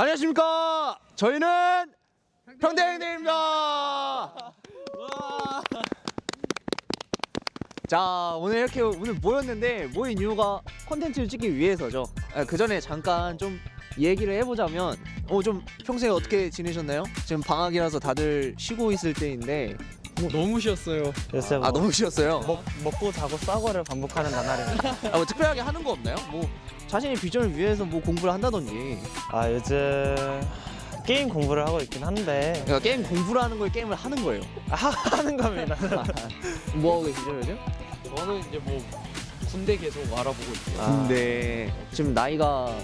안녕하십니까. 저희는 평대행대입니다. 자 오늘 이렇게 오늘 모였는데 모인 이유가 콘텐츠를 찍기 위해서죠. 그 전에 잠깐 좀 얘기를 해보자면 어 좀 평소에 어떻게 지내셨나요? 지금 방학이라서 다들 쉬고 있을 때인데 너무 쉬었어요. 요새 뭐아 너무 쉬었어요. 먹, 먹고 자고 싸고를 반복하는 나날입니다. 아, 뭐 특별하게 하는 거 없나요? 뭐 자신의 비전을 위해서 뭐 공부를 한다든지 아 요즘 게임 공부를 하고 있긴 한데 그러니까 게임 공부를 하는 걸 게임을 하는 거예요. 아, 하는 겁니다. 뭐 하고 계시죠 요즘? 저는 이제 뭐 군대 계속 알아보고 있어요. 아. 지금 나이가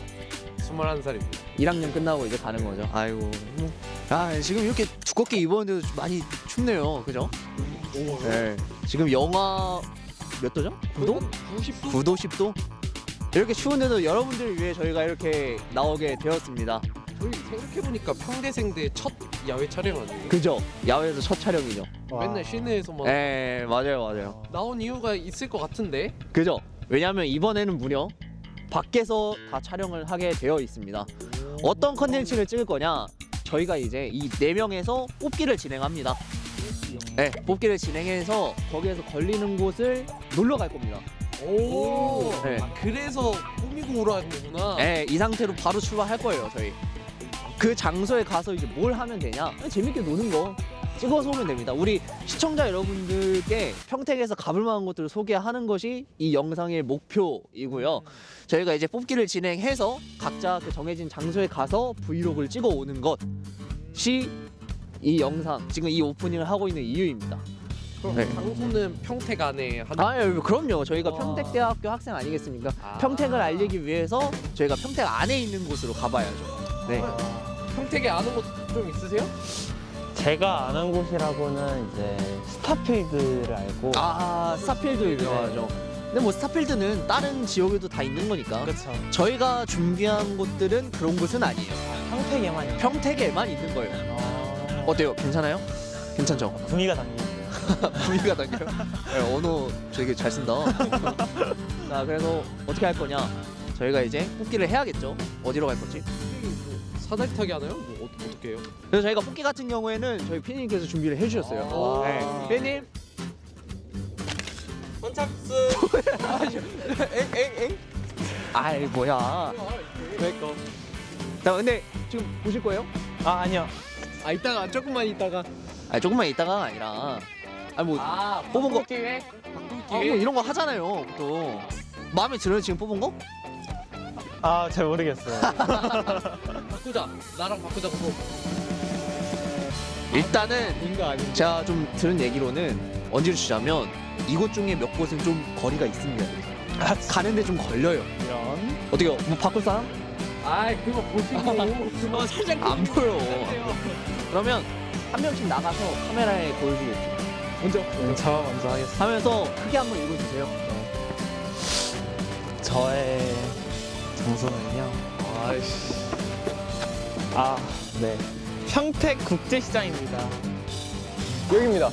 21살입니다. 1학년 끝나고 이제 가는 거죠. 아이고. 아 지금 이렇게 두껍게 입었는데도 좀 많이 춥네요. 그죠? 오, 네. 지금 영하 몇 도죠? 9도? 90도? 9도, 10도? 이렇게 추운데도 여러분들을 위해 저희가 이렇게 나오게 되었습니다. 저희 생각해보니까 평대생대 첫 야외 촬영 아니에요? 그죠? 야외에서 첫 촬영이죠. 와. 맨날 시내에서만 네, 맞아요, 맞아요. 나온 이유가 있을 것 같은데 그죠? 왜냐하면 이번에는 무려 밖에서 다 촬영을 하게 되어 있습니다. 어떤 컨텐츠를 찍을 거냐? 저희가 이제 이 네 명에서 뽑기를 진행합니다. 네, 뽑기를 진행해서 거기에서 걸리는 곳을 놀러 갈 겁니다. 오, 네. 아, 그래서 꾸미고 오라 는 거구나. 네, 이 상태로 바로 출발할 거예요, 저희. 그 장소에 가서 이제 뭘 하면 되냐? 그냥 재밌게 노는 거 찍어서 오면 됩니다. 우리 시청자 여러분들께 평택에서 가볼 만한 곳들을 소개하는 것이 이 영상의 목표이고요. 저희가 이제 뽑기를 진행해서 각자 그 정해진 장소에 가서 브이로그를 찍어 오는 것이 이 영상, 지금 이 오프닝을 하고 있는 이유입니다. 그럼 네. 장소는 평택 안에 하는 아, 예, 그럼요. 저희가 와. 평택대학교 학생 아니겠습니까? 아. 평택을 알리기 위해서 저희가 평택 안에 있는 곳으로 가봐야죠. 네. 평택에 아는 곳 좀 있으세요? 제가 아는 곳이라고는 이제 스타필드를 알고 아 스타필드 유명하죠. 근데 뭐 스타필드는 다른 지역에도 다 있는 거니까 그렇죠. 저희가 준비한 곳들은 그런 곳은 아니에요. 평택에만 있는 평택에만 있는 거예요. 어... 어때요? 괜찮아요? 괜찮죠? 분위기가 담기죠. 분위기가 당겨요. 네, 언어 되게 잘 쓴다. 자 그래서 어떻게 할 거냐? 저희가 이제 뽑기를 해야겠죠. 어디로 갈 건지. 사다리 타기 하나요? 뭐 어, 어떻게 해요? 그래서 저희가 뽑기 같은 경우에는 저희 피디님께서 준비를 해주셨어요. 아. 네. 피디님. 선착순. 엥엥엥. 아이 뭐야. 그러니까 자 근데 지금 보실 거예요? 아 아니요. 아 이따가 조금만 이따가 아 조금만 있다가 아니라 아니 뭐아 뽑은 거 기회 아, 뭐 이런 거 하잖아요 또 마음에 들어요 지금 뽑은 거? 아 잘 모르겠어요. 바꾸자. 나랑 바꾸자 그거. 일단은 인가 제가 좀 들은 얘기로는 언지를 주자면 이곳 중에 몇 곳은 좀 거리가 있습니다. 아, 가는데 좀 걸려요. 이런. 어떻게요? 뭐 바꿀 사람? 아이 그거 보시고 그거 살짝 안 보여. 그러면 한 명씩 나가서 카메라에 보여주겠죠. 먼저? 음, 저 먼저 하겠습니다. 하면서 크게 한번 읽어주세요. 저의 장소는요. 아이씨 아 네. 평택 국제시장입니다. 여기입니다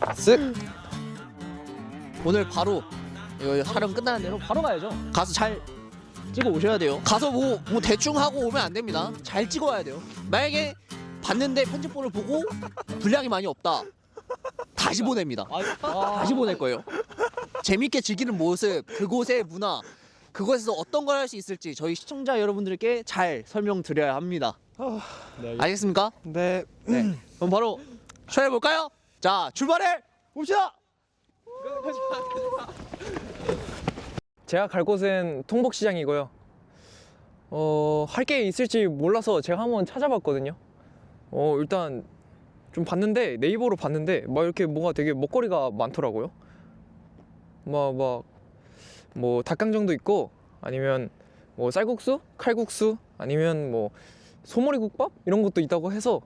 쓱 오늘 바로 이거 촬영 끝나는 대로 바로 가야죠. 가서 잘 찍어 오셔야 돼요. 가서 뭐, 뭐 대충 하고 오면 안 됩니다. 잘 찍어야 돼요. 만약에 봤는데 편집본을 보고 분량이 많이 없다. 다시 보냅니다. 다시 보낼 거예요. 재밌게 즐기는 모습, 그곳의 문화, 그곳에서 어떤 걸 할 수 있을지 저희 시청자 여러분들께 잘 설명드려야 합니다. 네. 알겠습니까? 네. 네. 그럼 바로 촬영해 볼까요? 자, 출발해 봅시다. 제가 갈 곳은 통복시장이고요. 어, 할 게 있을지 몰라서 제가 한번 찾아봤거든요. 어, 일단 좀 봤는데 네이버로 봤는데 막 이렇게 뭔가 되게 먹거리가 많더라고요. 막 막 뭐 닭강정도 있고 아니면 뭐 쌀국수, 칼국수 아니면 뭐 소머리 국밥 이런 것도 있다고 해서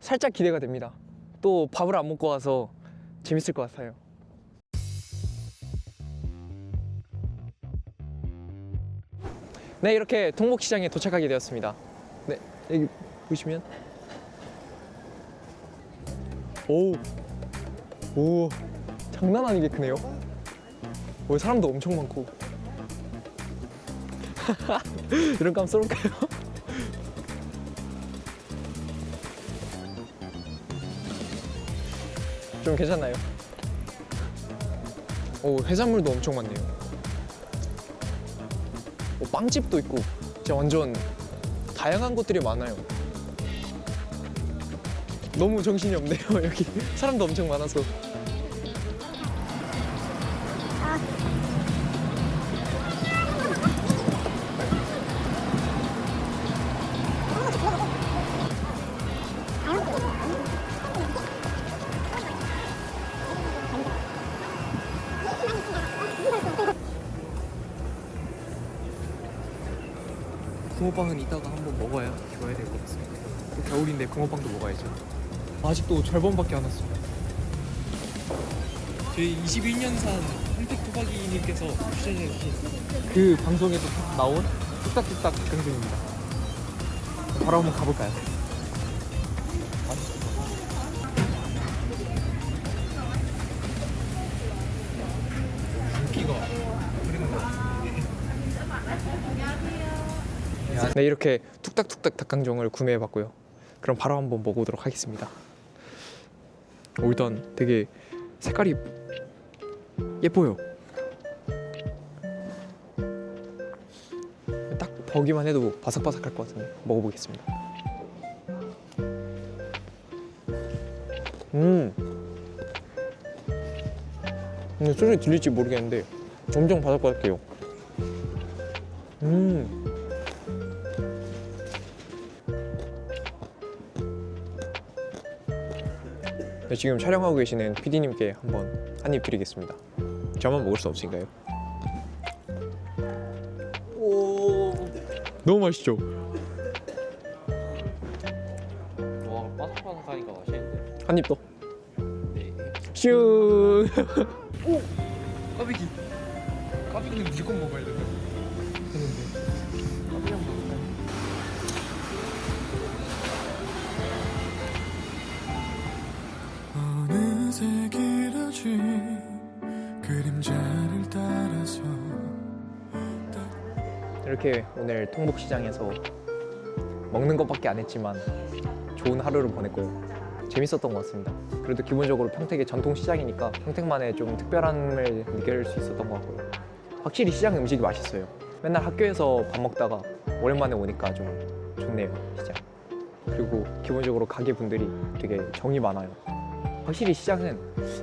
살짝 기대가 됩니다. 또 밥을 안 먹고 와서 재밌을 것 같아요. 네 이렇게 통복시장에 도착하게 되었습니다. 네 여기 보시면 오, 오 장난 아니게 크네요. 오 사람도 엄청 많고 이런 감 쏠까요? 좀 괜찮나요? 오 해산물도 엄청 많네요. 오, 빵집도 있고 진짜 완전 다양한 곳들이 많아요. 너무 정신이 없네요 여기 사람도 엄청 많아서. 붕어빵은 이따가 한번 먹어야 좋아야 될 것 같습니다. 또 겨울인데 붕어빵도 먹어야죠. 아직도 절반밖에 안 왔어요. 저희 21년산 한택 토박이님께서 추천해주신 그 방송에도 나온 뚝딱뚝딱 닭강정입니다. 바로 한번 가볼까요? 네 이렇게 툭딱툭딱 닭강정을 구매해봤고요. 그럼 바로 한번 먹어보도록 하겠습니다. 오, 일단 되게 색깔이 예뻐요. 딱 보기만 해도 바삭바삭할 것 같은데 먹어보겠습니다. 음, 근데 소리 들릴지 모르겠는데 엄청 바삭바삭해요. 음. 지금 촬영하고 계시는 PD님께 한번 한 입 드리겠습니다. 저만 먹을 수 없으니까요. 오, 너무 맛있죠? 와 바삭바삭하니까 맛있는데. 한 입 더. 네. 슈. 오, 까비기. 까비기는 무조건 먹어야 되는. 이렇게 오늘 통복시장에서 먹는 것밖에 안 했지만 좋은 하루를 보냈고요. 재밌었던 것 같습니다. 그래도 기본적으로 평택의 전통 시장이니까 평택만의 좀 특별함을 느낄 수 있었던 것 같고요. 확실히 시장 음식이 맛있어요. 맨날 학교에서 밥 먹다가 오랜만에 오니까 좀 좋네요, 시장. 그리고 기본적으로 가게 분들이 되게 정이 많아요. 확실히 시장은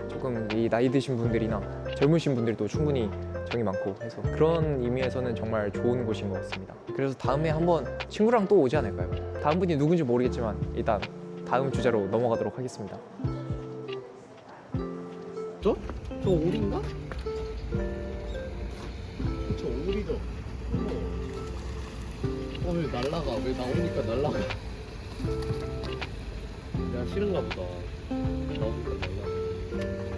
조금 이 나이 드신 분들이나 젊으신 분들도 충분히 정이 많고 해서 그런 의미에서는 정말 좋은 곳인 것 같습니다. 그래서 다음에 한번 친구랑 또 오지 않을까요? 다음 분이 누군지 모르겠지만 일단 다음 주제로 넘어가도록 하겠습니다. 저 오리인가? 저 오리죠. 어, 왜 날라가? 왜 나오니까 날라가? 야 싫은가 보다. 나오니까 날라. 우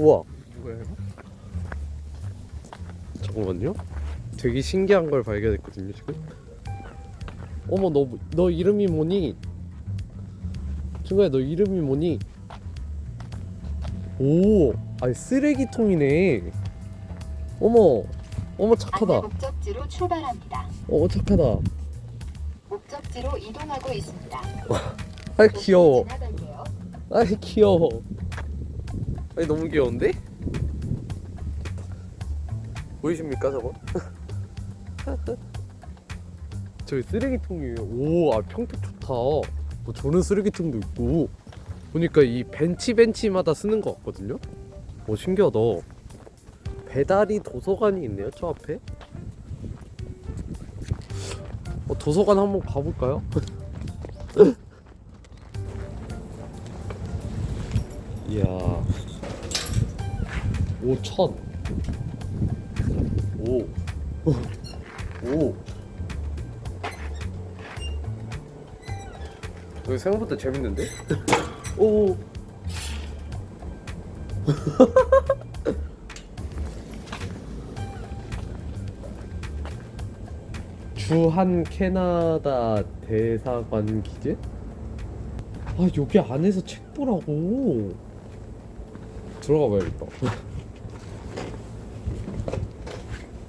우와. 뭐예요? 잠깐만요. 되게 신기한 걸 발견했거든요 지금. 어머 너 너 이름이 뭐니? 친구야 너 이름이 뭐니? 오, 아니 쓰레기통이네. 어머, 어머 착하다. 목적지로 출발합니다. 어 착하다. 목적지로 이동하고 있습니다. 아 귀여워. 지나갈게요. 아 귀여워. 아니 너무 귀여운데? 보이십니까 저거? 저기 쓰레기통이에요. 오, 아 평택 좋다. 뭐 저런 쓰레기통도 있고. 보니까 이 벤치 벤치마다 쓰는 것 같거든요. 오 신기하다. 배달이 도서관이 있네요 저 앞에. 어, 도서관 한번 가볼까요? 이야. 5천. 오. 오. 여기 생각보다 재밌는데? 오. 주한 캐나다 대사관 기재? 아 여기 안에서 책 보라고 들어가 봐야겠다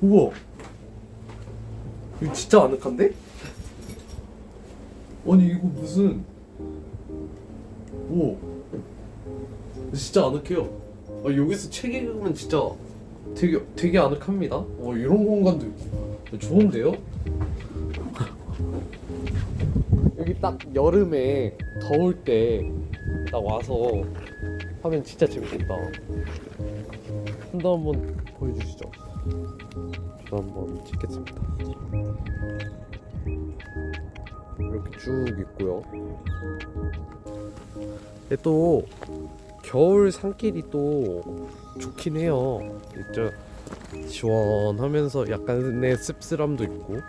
우와 이거 진짜 아늑한데? 아니 이거 무슨 오 진짜 아늑해요 아, 여기서 책 읽으면 진짜 되게 되게 아늑합니다 어 이런 공간도 좋은데요? 여기 딱 여름에 더울 때 딱 와서 하면 진짜 재밌겠다. 한번 보여주시죠. 저 한번 찍겠습니다. 이렇게 쭉 있고요. 근데 또 겨울 산길이 또 좋긴 해요. 진짜 시원하면서 약간의 씁쓸함도 있고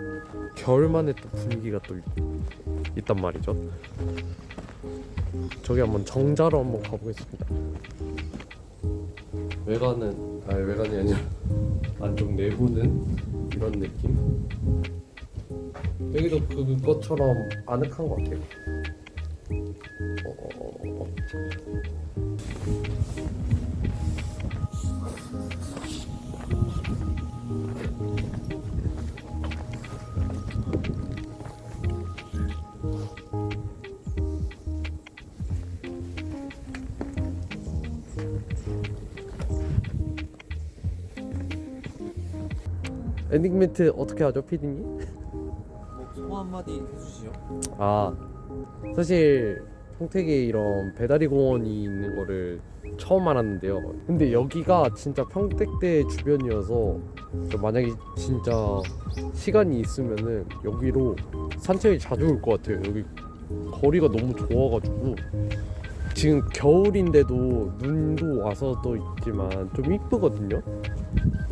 겨울만의 또 분위기가 또 있, 있단 말이죠. 저기 한번 정자로 한번 가보겠습니다. 외관은 아니 외관이 아니라 안쪽 내부는 이런 느낌. 여기도 그것처럼 아늑한 것 같아요. 어, 어, 어, 엔딩 멘트 어떻게 하죠, 피디님? 소 한마디 해주시죠. 아 사실 평택에 이런 배다리 공원이 있는 거를 처음 알았는데요. 근데 여기가 진짜 평택대 주변이어서 저 만약에 진짜 시간이 있으면은 여기로 산책이 자주 올 것 같아요. 여기 거리가 너무 좋아가지고 지금 겨울인데도 눈도 와서 또 있지만 좀 이쁘거든요.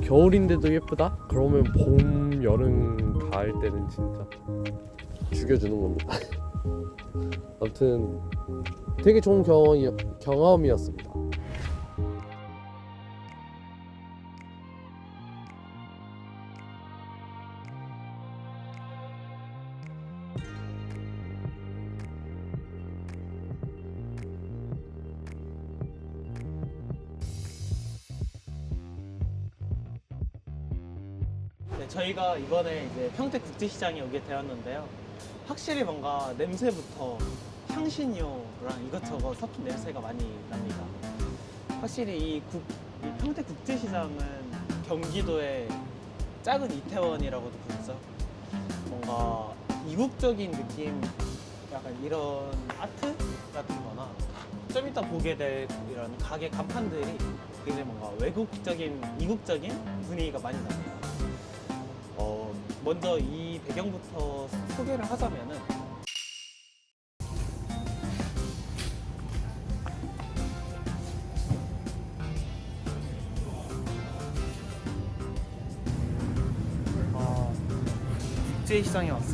겨울인데도 예쁘다? 그러면 봄, 여름, 가을 때는 진짜 죽여주는 겁니다. 아무튼 되게 좋은 경험이, 경험이었습니다. 저희가 이번에 이제 평택 국제시장에 오게 되었는데요. 확실히 뭔가 냄새부터 향신료랑 이것저것 섞인 냄새가 많이 납니다. 확실히 이, 국, 이 평택 국제시장은 경기도의 작은 이태원이라고도 부르죠. 뭔가 이국적인 느낌, 약간 이런 아트 같은 거나 좀 이따 보게 될 이런 가게 간판들이 굉장히 뭔가 외국적인, 이국적인 분위기가 많이 납니다. 어, 먼저 이 배경부터 소개를 하자면은 어, 국제시장에 왔으니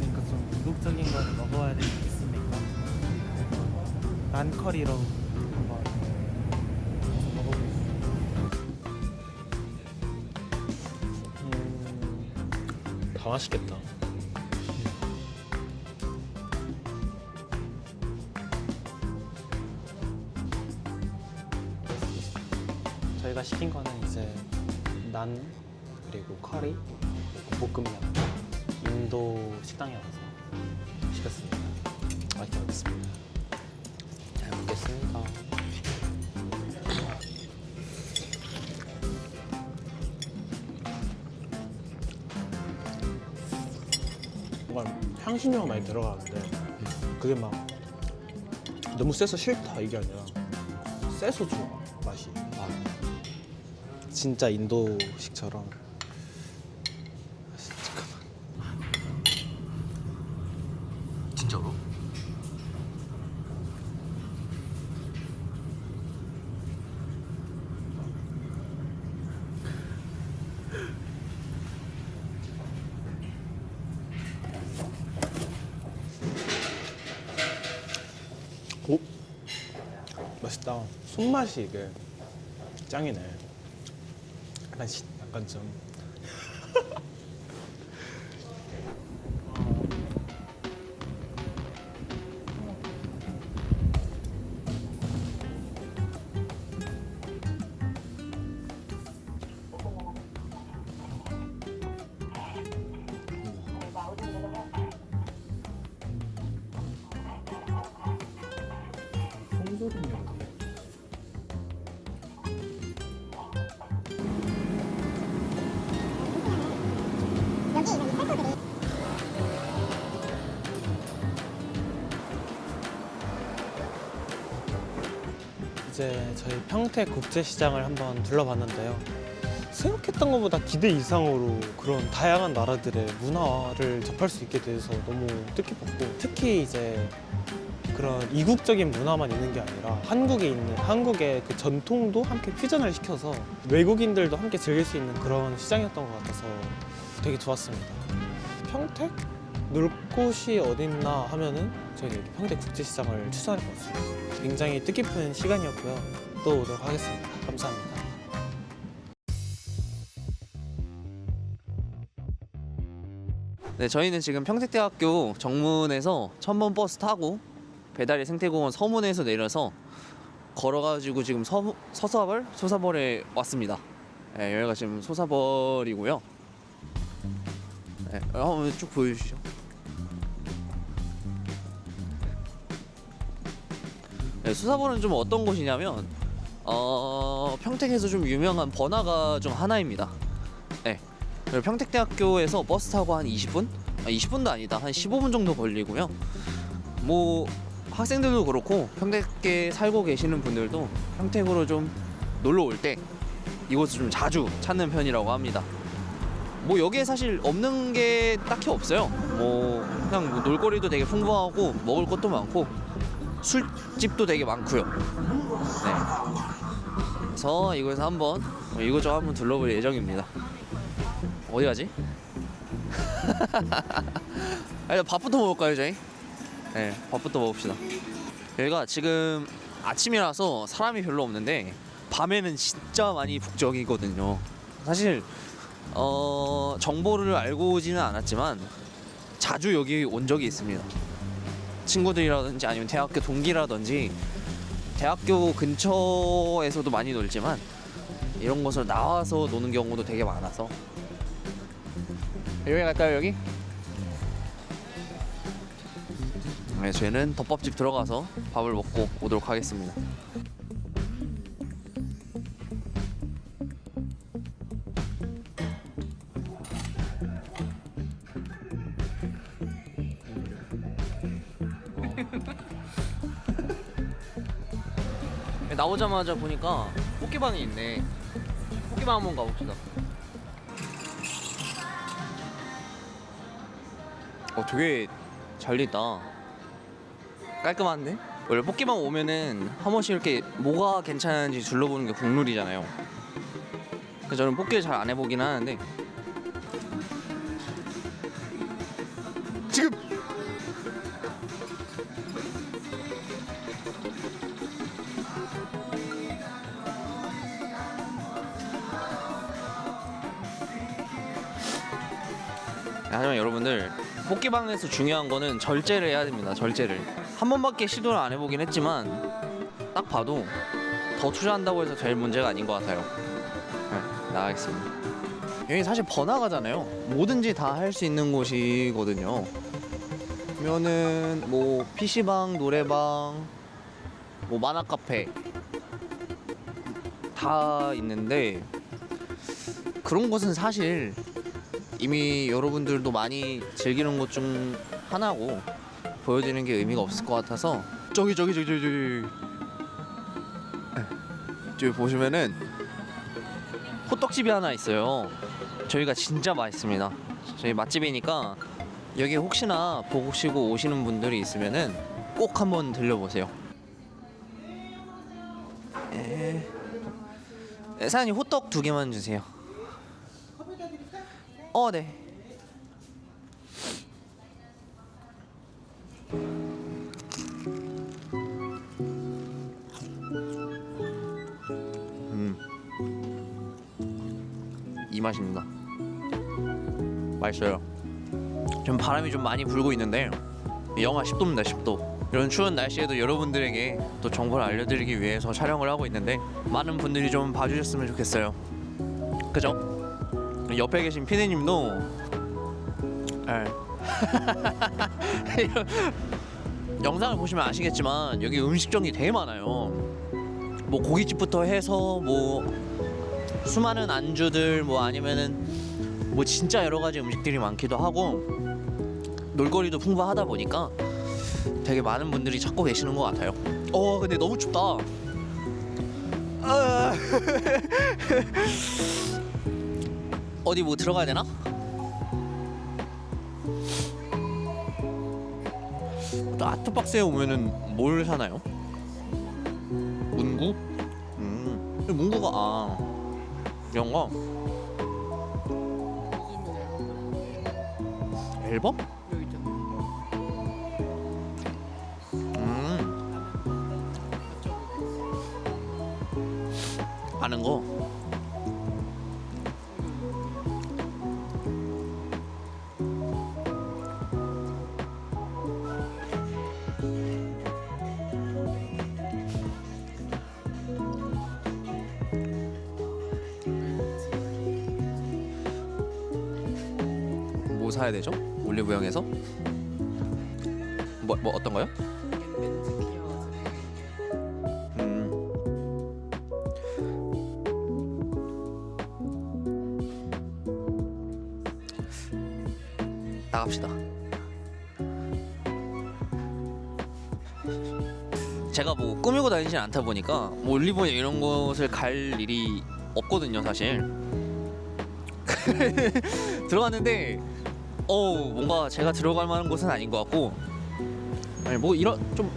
난 그리고 커리 그리고 볶음면 인도 식당에 와서 시켰습니다. 맛있게 먹겠습니다. 잘 먹겠습니다. 뭔가 향신료가 많이 들어가는데 그게 막 너무 세서 싫다 이게 아니라 세서 좋아 아, 진짜 인도식처럼. 진짜로? 오? 맛있다. 손맛이 이게 짱이네 약간 시, 약간 좀 이제 저희 평택 국제시장을 한번 둘러봤는데요. 생각했던 것보다 기대 이상으로 그런 다양한 나라들의 문화를 접할 수 있게 돼서 너무 뜻깊었고 특히 이제 그런 이국적인 문화만 있는 게 아니라 한국에 있는 한국의 그 전통도 함께 퓨전을 시켜서 외국인들도 함께 즐길 수 있는 그런 시장이었던 것 같아서 되게 좋았습니다. 평택 놀 곳이 어딨나 하면은 이렇게 평택 국제시장을 추천할 것 같습니다. 굉장히 뜻깊은 시간이었고요. 또 오도록 하겠습니다. 감사합니다. 네, 저희는 지금 평택대학교 정문에서 천번 버스 타고 배달의 생태공원 서문에서 내려서 걸어가지고 지금 서, 서사벌? 소사벌에 왔습니다. 네, 여기가 지금 소사벌이고요. 네, 한번 쭉 보여주시죠. 수사벌은 좀 어떤 곳이냐면 어, 평택에서 좀 유명한 번화가 중 하나입니다. 네, 그리고 평택대학교에서 버스 타고 한 20분? 아, 20분도 아니다. 한 15분 정도 걸리고요. 뭐 학생들도 그렇고 평택에 살고 계시는 분들도 평택으로 좀 놀러 올 때 이곳을 좀 자주 찾는 편이라고 합니다. 뭐 여기에 사실 없는 게 딱히 없어요. 뭐 그냥 뭐 놀거리도 되게 풍부하고 먹을 것도 많고 술집도 되게 많고요. 네. 그래서 이곳에서 한번 뭐 이곳저곳 한번 둘러볼 예정입니다. 어디 가지? 아, 일단 밥부터 먹을까요, 저희? 네, 밥부터 먹읍시다. 여기가 지금 아침이라서 사람이 별로 없는데 밤에는 진짜 많이 북적이거든요. 사실 어, 정보를 알고 오지는 않았지만 자주 여기 온 적이 있습니다. 친구들이라든지 아니면 대학교 동기라든지 대학교 근처에서도 많이 놀지만 이런 곳을 나와서 노는 경우도 되게 많아서 여기 갈까요 여기? 네, 저희는 덮밥집 들어가서 밥을 먹고 오도록 하겠습니다. 나오자마자 보니까 포켓방이 있네. 포켓방 한번 가봅시다. 어 되게 잘 됐다. 깔끔한데? 원래 뽑기만 오면은 한 번씩 이렇게 뭐가 괜찮은지 둘러보는 게 국룰이잖아요. 그래서 저는 뽑기를 잘안 해보긴 하는데 지금 하지만 여러분들 뽑기방에서 중요한 거는 절제를 해야 됩니다. 절제를 한 번밖에 시도를 안 해보긴 했지만 딱 봐도 더 투자한다고 해서 될 문제가 아닌 것 같아요. 네, 나가겠습니다. 여기 사실 번화가잖아요. 뭐든지 다 할 수 있는 곳이거든요. 그러면은 뭐 PC방, 노래방, 뭐 만화 카페 다 있는데 그런 곳은 사실 이미 여러분들도 많이 즐기는 것 중 하나고 보여드리는 게 의미가 없을 것 같아서 저기 저기 저기 저기 저기 저기 보시면은 호떡집이 하나 있어요. 저희가 진짜 맛있습니다. 저희 맛집이니까 여기 혹시나 보시고 오시는 분들이 있으면은 꼭 한번 들려보세요. 에... 에, 사장님 호떡 두 개만 주세요. 어, 네. 음. 이 맛입니다. 맛있어요. 좀 바람이 좀 많이 불고 있는데 영하 10도입니다. 10도. 이런 추운 날씨에도 여러분들에게 또 정보를 알려드리기 위해서 촬영을 하고 있는데 많은 분들이 좀 봐주셨으면 좋겠어요. 그죠? 옆에 계신 피디님도 예. 영상을 보시면 아시겠지만 여기 음식점이 되게 많아요. 뭐 고깃집부터 해서 뭐 수많은 안주들 뭐 아니면은 뭐 진짜 여러 가지 음식들이 많기도 하고 놀거리도 풍부하다 보니까 되게 많은 분들이 찾고 계시는 것 같아요. 어 근데 너무 춥다. 아. 어디 뭐 들어가야 되나? 또 아트박스에 오면은 뭘 사나요? 문구? 음, 문구가 아 이런 거 앨범? 뭐 사야 되죠? 올리브영에서? 뭐, 뭐 어떤 거요? 음. 나갑시다. 제가 뭐 꾸미고 다니진 않다 보니까 뭐 올리브영 이런 곳을 갈 일이 없거든요, 사실. 들어갔는데 어 뭔가 제가 들어갈 만한 곳은 아닌 것 같고. 아니 뭐 이런 좀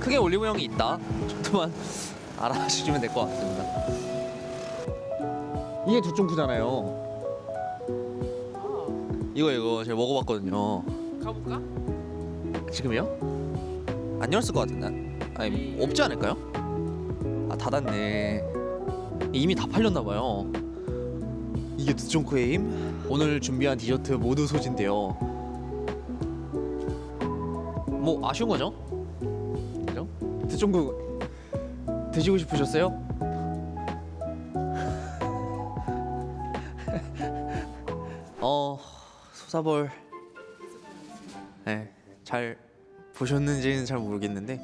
크게 올리브영이 있다. 정도만 알아주시면 될 것 같습니다. 이게 두쫑쿠잖아요. 이거 이거 제가 먹어봤거든요. 가볼까? 지금요? 안 열었을 것 같은데? 아니 없지 않을까요? 아 닫았네. 이미 다 팔렸나 봐요 이게 두쫑쿠의 힘? 오늘 준비한 디저트 모두 소진데요 뭐 아쉬운 거죠? 그죠? 두쫑쿠 드시고 싶으셨어요? 어 소사볼 네, 잘 보셨는지는 잘 모르겠는데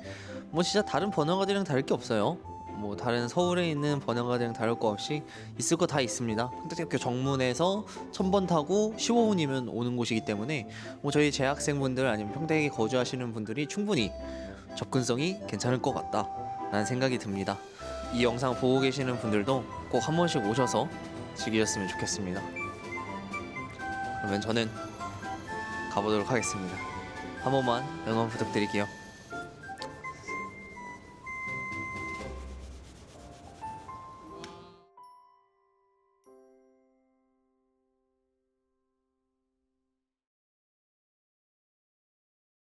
뭐 진짜 다른 번화가들이랑 다를 게 없어요. 뭐 다른 서울에 있는 번화가들이랑 다를 거 없이 있을 거 다 있습니다. 평택대학교 정문에서 1000번 타고 15분이면 오는 곳이기 때문에 뭐 저희 재학생분들 아니면 평택에 거주하시는 분들이 충분히 접근성이 괜찮을 것 같다라는 생각이 듭니다. 이 영상 보고 계시는 분들도 꼭 한 번씩 오셔서 즐기셨으면 좋겠습니다. 그러면 저는 가보도록 하겠습니다. 한 번만 응원 부탁드릴게요.